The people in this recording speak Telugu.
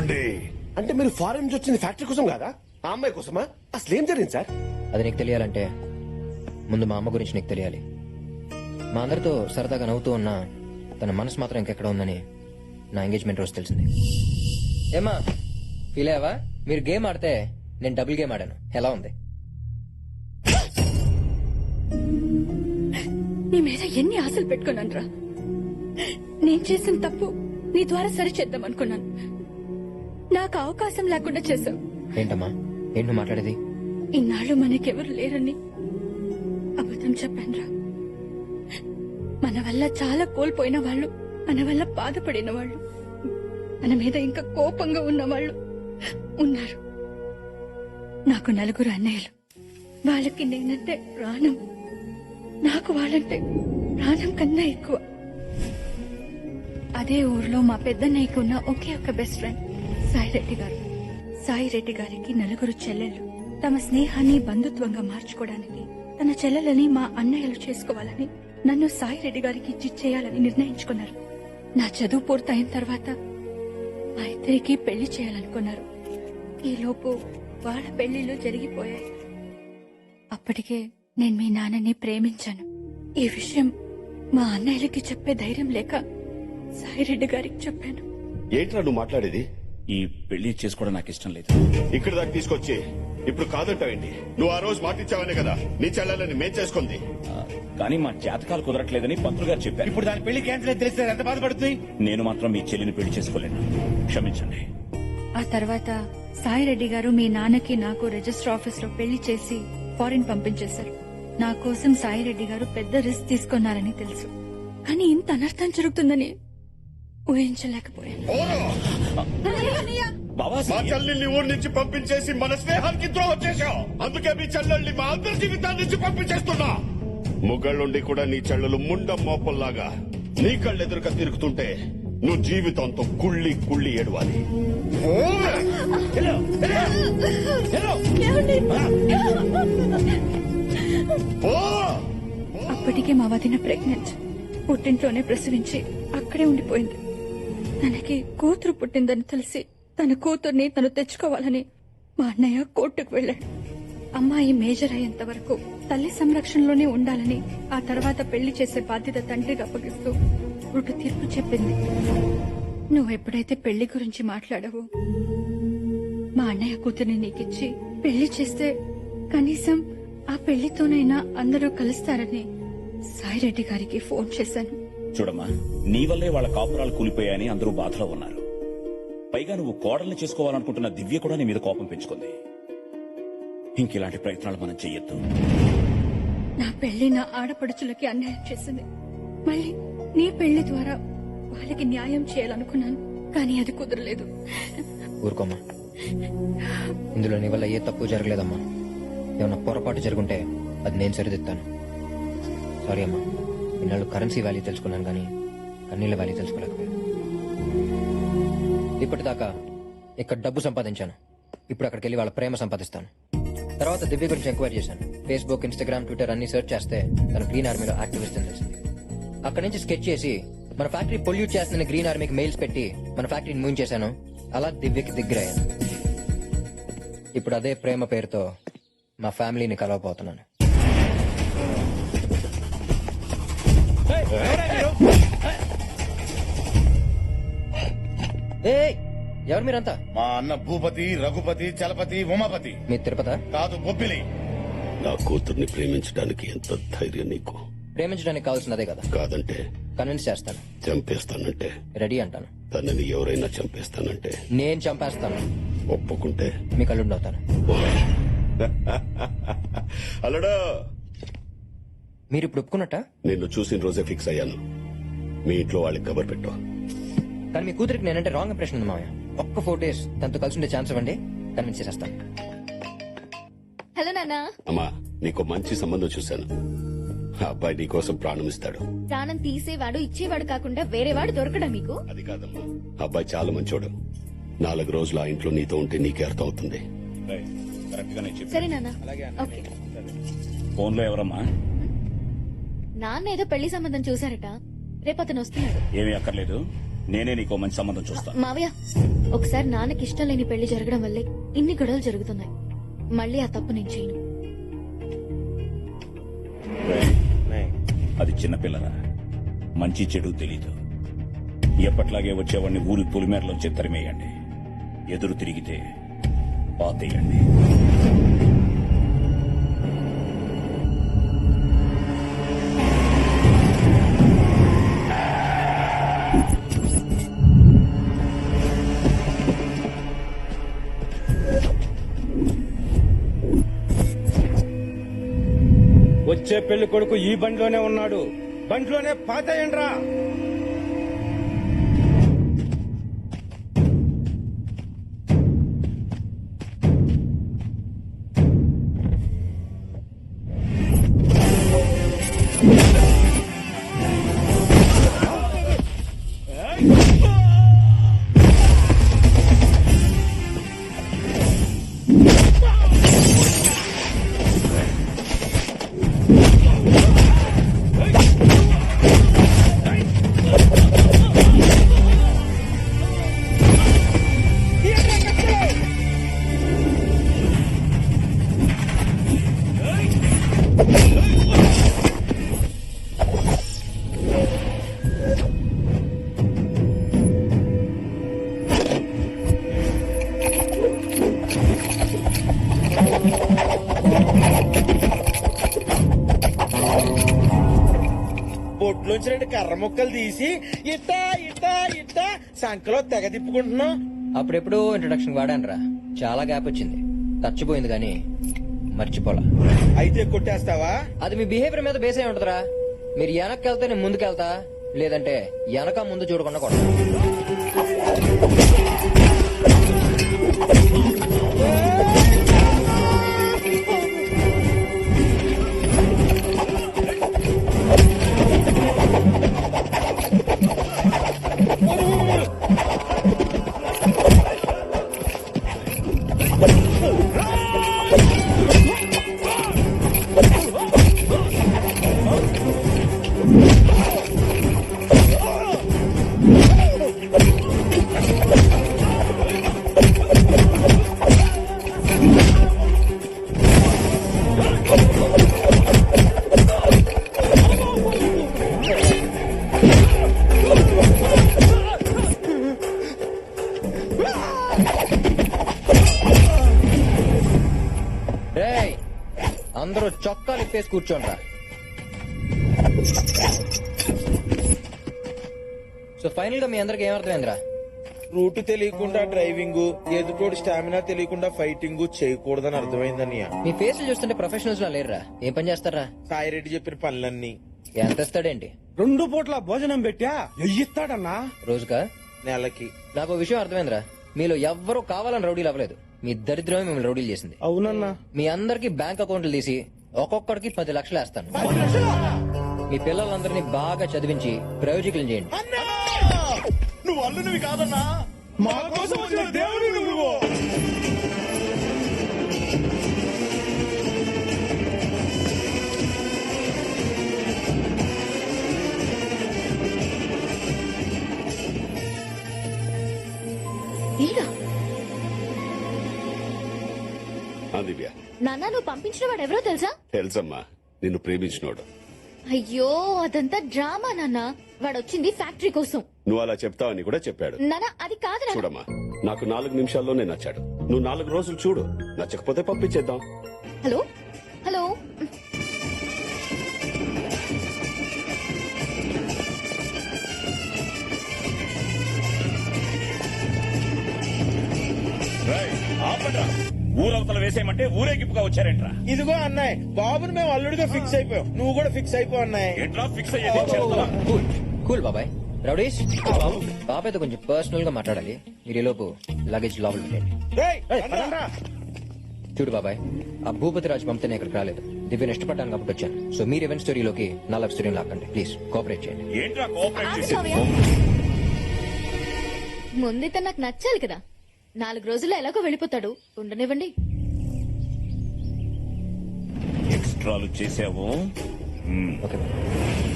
ఏమండి? అంటే మీరు ఫారెన్ నుంచి వచ్చింది ఫ్యాక్టరీ కోసం కాదా? ఆ అమ్మాయి కోసమా? అసలు ఏం జరిగింది సార్? అది నీకు తెలియాలంటే ముందు మా అమ్మ గురించి నీకు తెలియాలి. మా అందరితో సరదాగా నవ్వుతూ ఉన్నా తన మనసు మాత్రం ఇంకెక్కడ ఉందని నా ఎంగేజ్మెంట్ రోజు తెలిసింది. ఏమా ఫీల్ అయ్యావా? మీరు గేమ్ ఆడితే నేను డబుల్ గేమ్ ఆడాను. ఎలా ఉంది? నీ మీద ఎన్ని ఆశలు పెట్టుకున్నాను రా నేను చేసిన తప్పు నీ ద్వారా సరిచేద్దాం అనుకున్నాను నాకు అవకాశం లేకుండా చేశావు. ఏంటమ్మా? ఏంటి మాట్లాడేది? ఇన్నాళ్ళు మనకెవరు లేరని అబద్ధం చెప్పానురా మన వల్ల చాలా కోల్పోయిన వాళ్ళు మన వల్ల బాధపడిన వాళ్ళు మన మీద ఇంకా కోపంగా ఉన్న వాళ్ళు ఉన్నారు. నాకు నలుగురు అన్నయ్యలు. వాళ్ళకి నేనంటే ప్రాణం. నాకు వాళ్ళంటే ప్రాణం కన్నా ఎక్కువ. అదే ఊర్లో మా పెద్దన్నయ్యకు ఉన్న ఒకే ఒక బెస్ట్ ఫ్రెండ్ సాయిరెడ్డి గారు. సాయి రెడ్డి గారికి నలుగురు చెల్లెళ్ళు. తమ స్నేహాన్ని బంధుత్వంగా మార్చుకోవడానికి తన చెల్లెలని మా అన్నయ్యలు చేసుకోవాలని నన్ను సాయి రెడ్డి గారికి ఇచ్చి చేయాలని నిర్ణయించుకున్నారు. నా చదువు పూర్తయిన తర్వాత మా ఇద్దరికి పెళ్ళి చేయాలనుకున్నారు. ఈలోపు వాళ్ళ పెళ్ళిళ్ళు జరిగిపోయాయి. అప్పటికే నేను మీ నాన్నని ప్రేమించాను. ఈ విషయం మా అన్నయ్యలకి చెప్పే ధైర్యం లేక సాయిరెడ్డి గారికి చెప్పాను. ఏంట్రా నువ్వు మాట్లాడేది? ఈ పెళ్ళి చేసుకోవడం నాకు ఇష్టం లేదు. ఇక్కడ దాకా తీసుకొచ్చి ఇప్పుడు కాదంటావేంటి? నువ్వు ఆ రోజు మాటిచ్చావనే కదా? నీ చెల్లెలని మేం చేసుకుంది. ఆ, కానీ మా జాతకాలు కుదరట్లేదని పంతులు గారు చెప్పారు. ఇప్పుడు దాని పెళ్ళి క్యాన్సిల్ అయితే తెలిస్తే ఎంత బాధపడుతుంది? నేను మాత్రం మీ చెల్లిని పెళ్ళి చేసుకోలేను. క్షమించండి. ఆ తర్వాత సాయిరెడ్డి గారు మీ నాన్నకి నాకు రిజిస్టర్ ఆఫీస్లో పెళ్ళి చేసి ఫారిన్ పంపించేశారు. నా కోసం సాయిరెడ్డి గారు పెద్ద రిస్క్ తీసుకున్నారని తెలుసు. కానీ ఇంత అనర్థం జరుగుతుందని ఊహించలేకపోయాను. బాబా మా చెల్లెల్ని ఊరి నుంచి పంపించేసి మన స్నేహానికి ద్రోహం చేశావు. అందుకే మీ చెల్లెల్ని మా అందరి జీవితాన్ని నుంచి పంపించేస్తున్నా. ముగ్గుళ్ళుండి కూడా నీ చెల్లెలు ముండం మోపల్లాగా నీ కళ్ళెదురుగా తిరుగుతుంటే నువ్వు జీవితంతో కుళ్ళి కుళ్ళి ఏడవాలి! అప్పటికే మా వదిన ప్రెగ్నెంట్. పుట్టింట్లోనే ప్రసవించి అక్కడే ఉండిపోయింది. తనకి కూతురు పుట్టిందని తెలిసి తన కూతుర్ని తను తెచ్చుకోవాలని మా అన్నయ్య కోర్టుకు వెళ్ళాడు. అమ్మాయి మేజర్ అయ్యేంత వరకు తల్లి సంరక్షణలోనే ఉండాలని ఆ తర్వాత పెళ్ళి చేసే బాధ్యత తండ్రికి అప్పగిస్తూ ఒక తీర్పు చెప్పింది. నువ్వు ఎప్పుడైతే పెళ్ళి గురించి మాట్లాడవు మా అన్నయ్య కూతుర్ని నీకిచ్చి పెళ్ళి చేస్తే కనీసం ఆ పెళ్ళితోనైనా అందరూ కలుస్తారని సాయిరెడ్డి గారికి ఫోన్ చేశాను. చూడమ్మా నీ వల్లే వాళ్ళ కాపురాలు కూలిపోయాయని అందరూ బాధలో ఉన్నారు. పైగా నువ్వు కోడల్ని చేసుకోవాలనుకుంటున్న దివ్య కూడా నీ మీద కోపం పెంచుకుంది. ఇంకిలాంటి ప్రయత్నాలు మనం చెయ్యొద్దు. నా పెళ్ళి నా ఆడపడుచులకి అన్యాయం చేసింది. మళ్ళీ నీ పెళ్ళి ద్వారా వాళ్ళకి న్యాయం చేయాలనుకున్నాను కానీ అది కుదరలేదు. ఊరుకోమ్మా. ఇందులో నీ వల్ల ఏ తప్పు జరగలేదమ్మా. ఏమన్నా పొరపాటు జరుగుంటే అది నేను సరిదిద్దాను సారీ అమ్మా. ఇన్నాళ్ళు కరెన్సీ వాల్యూ తెలుసుకున్నాను కానీ కన్నీళ్ళ వాల్యూ తెలుసుకోలేకపోయాను. ఇప్పటిదాకా ఇక్కడ డబ్బు సంపాదించాను. ఇప్పుడు అక్కడికి వెళ్ళి వాళ్ళ ప్రేమ సంపాదిస్తాను. తర్వాత దివ్య గురించి ఎంక్వైరీ చేశాను. ఫేస్బుక్ ఇన్స్టాగ్రామ్ ట్విట్టర్ అన్ని సెర్చ్ చేస్తే తన గ్రీన్ ఆర్మీలో యాక్టివిస్ట్ అని తెలిసింది. అక్కడి నుంచి స్కెచ్ చేసి మన ఫ్యాక్టరీ పొల్యూట్ చేస్తున్న గ్రీన్ ఆర్మీకి మెయిల్స్ పెట్టి మన ఫ్యాక్టరీని మూవ్ చేశాను. అలా దివ్యకి దగ్గరయ్యాను. ఇప్పుడు అదే ప్రేమ పేరుతో మా ఫ్యామిలీని కలవబోతున్నాను. ఎవరు మీరంతా? మా అన్న భూపతి రఘుపతి చలపతి ఉమాపతి. మీ తిరుపత? కాదు బొబ్బిలి నా కూతుర్ని ప్రేమించడానికి ఎంత ధైర్యం నీకు? ప్రేమించడానికి కావాల్సిన అదే కదా. కాదంటే? కన్విన్స్ చేస్తాను. చంపేస్తానంటే? రెడీ అంటాను. తనని ఎవరైనా చంపేస్తానంటే? నేను చంపేస్తాను. ఒప్పుకుంటే? మీ కళ్ళు అవుతాను అలడా మీరు ఇప్పుడు ఒప్పుకున్నట్ట? నిన్ను చూసిన రోజే ఫిక్స్ అయ్యాను. మీ ఇంట్లో వాళ్ళకి కబర్ పెట్టు. కానీ మీ కూతురికి నేనంటే రాంగ్ ఇంప్రెషన్ ఉంది మామయ్య ఒక్క ఫోర్ డేస్ తనతో కలిసి ఉండే ఛాన్స్ ఇవ్వండి కన్విన్స్ చేసేస్తాను. హలో నాన్న. అమ్మా నీకు మంచి సంబంధం చూశాను. ఆ అబ్బాయి నీ కోసం ప్రాణం ఇస్తాడు. ప్రాణం తీసేవాడు ఇచ్చేవాడు కాకుండా వేరేవాడు దొరకడా మీకు? అది కాదమ్మా. ఆ అబ్బాయి చాలా మంచోడు. నాలుగు రోజులు ఆ ఇంట్లో నీతో ఉంటే నీకే అర్థం అవుతుంది కరెక్ట్ గానే చెప్పు సరే నాన్న. ఓకే. ఫోన్లో ఎవరమ్మా? నాన్న ఏదో పెళ్ళి సంబంధం చూసారట రేపు అతను వస్తున్నాడు. ఏమీ అక్కర్లేదు. నేనే నీకో మంచి సంబంధం చూస్తాను మావయ్య ఒకసారి నాన్నకి ఇష్టం లేని పెళ్ళి జరగడం వల్లే ఇన్ని గొడవలు జరుగుతున్నాయి. మళ్ళీ ఆ తప్పు నేను చేయను. అది చిన్నపిల్లరా మంచి చెడు తెలీదు. ఎప్పట్లాగే వచ్చేవాడిని ఊరి పొలిమేరలోంచి తరిమేయండి. ఎదురు తిరిగితే పాతేయండి. వచ్చే పెళ్ళి కొడుకు ఈ బండిలోనే ఉన్నాడు. బండిలోనే పాతేయండ్రా. బొట్లోంచి రెండు కర్ర ముక్కలు తీసి ఇట్టా ఇట్టా ఇట్టా సంకలో తెగ తిప్పుకుంటున్నాం. అప్పుడెప్పుడు ఇంట్రొడక్షన్ వాడాను రా చాలా గ్యాప్ వచ్చింది. చచ్చిపోయింది కానీ మర్చిపోలా. అయితే కొట్టేస్తావా? అది మీ బిహేవియర్ మీద బేస్ అయి ఉంటదిరా. మీరు వెనక్కి వెళ్తే నేను ముందుకెళ్తా లేదంటే వెనక ముందు చూడకుండా కొడతా. అందరూ చొక్కాలు ఇప్పేసి కూర్చోండ్రా. సో ఫైనల్గా మీ అందరికి ఏమర్థమైందిరా? రూట్ తెలియకుండా డ్రైవింగ్ ఎదుటోడు స్టామినా తెలియకుండా ఫైటింగ్ చేయకూడదని అర్థమైందన్నయ్య మీ ఫేస్ చూస్తుంటే ప్రొఫెషనల్స్ లా లేరురా. ఏం పని చేస్తారా? సాయిరెడ్డి చెప్పిన పనులన్నీ. ఎంత ఇస్తాడేంటి? రెండు పూట్ల భోజనం పెట్టా? ఎయ్యిస్తాడన్నా? రోజుకా? నెలకి. నాకు విషయం అర్థమైందిరా. మీలో ఎవ్వరూ కావాలని రౌడీలు అవ్వలేదు. మీ దరిద్రమే మిమ్మల్ని రౌడీలు చేసింది. అవునన్నా. మీ అందరికి బ్యాంక్ అకౌంట్లు తీసి ఒక్కొక్కడికి పది లక్షలు వేస్తాను. మీ పిల్లలందరినీ బాగా చదివించి ప్రయోజకులు చేయండి. నువ్వు అల్లునివి కాదన్నా. మా కోసం దేవుడు నువ్వు. ఆ దివ్య. నాన్న నువ్వు పంపించిన వాడు ఎవరో తెలుసా? తెలుసమ్మా. నిన్ను ప్రేమించినోడు. అయ్యో అదంతా డ్రామా నాన్న. వాడు వచ్చింది ఫ్యాక్టరీ కోసం. నువ్వు అలా చెప్తావని కూడా చెప్పాడు. నాన్న అది కాదు నాన్న చూడమ్మా నాకు నాలుగు నిమిషాల్లోనే నచ్చాడు. నువ్వు నాలుగు రోజులు చూడు. నచ్చకపోతే పంపించేద్దాం. హలో? హలో? ఊరవతల వేసేయమంటే ఊరేగింపుగా వచ్చారేంట్రా? ఇదిగో అన్నాయ్ బాబుని మేము అల్లుడిగా ఫిక్స్ అయిపోయాం. నువ్వు కూడా ఫిక్స్ అయిపో అన్నాయ్ ఏంట్రా ఫిక్స్ అయ్యేది? చేస్తావా? కూల్ కూల్ బాబాయ్. బాబాయ్తో కొంచెం పర్సనల్గా మాట్లాడాలి. మీరు ఈ లోపు లగేజ్ లోపల పెట్టండి. చూడు బాబాయ్ ఆ భూపతి రాజు పంపితే నేను ఇక్కడికి రాలేదు. దివ్యను ఇష్టపడ్డాను కాబట్టి వచ్చాను. సో మీరు ఈవెంట్ స్టోరీలోకి నా లవ్ స్టోరీని లాక్కండి. ప్లీజ్ కోఆపరేట్ చేయండి. ఏంట్రా కోఆపరేట్. ముందు తను నాకు నచ్చాలి కదా. నాలుగు రోజుల్లో ఎలాగో వెళ్ళిపోతాడు. ఉండనివ్వండి. ఎక్స్ట్రాలు చేసావు? ఓకే.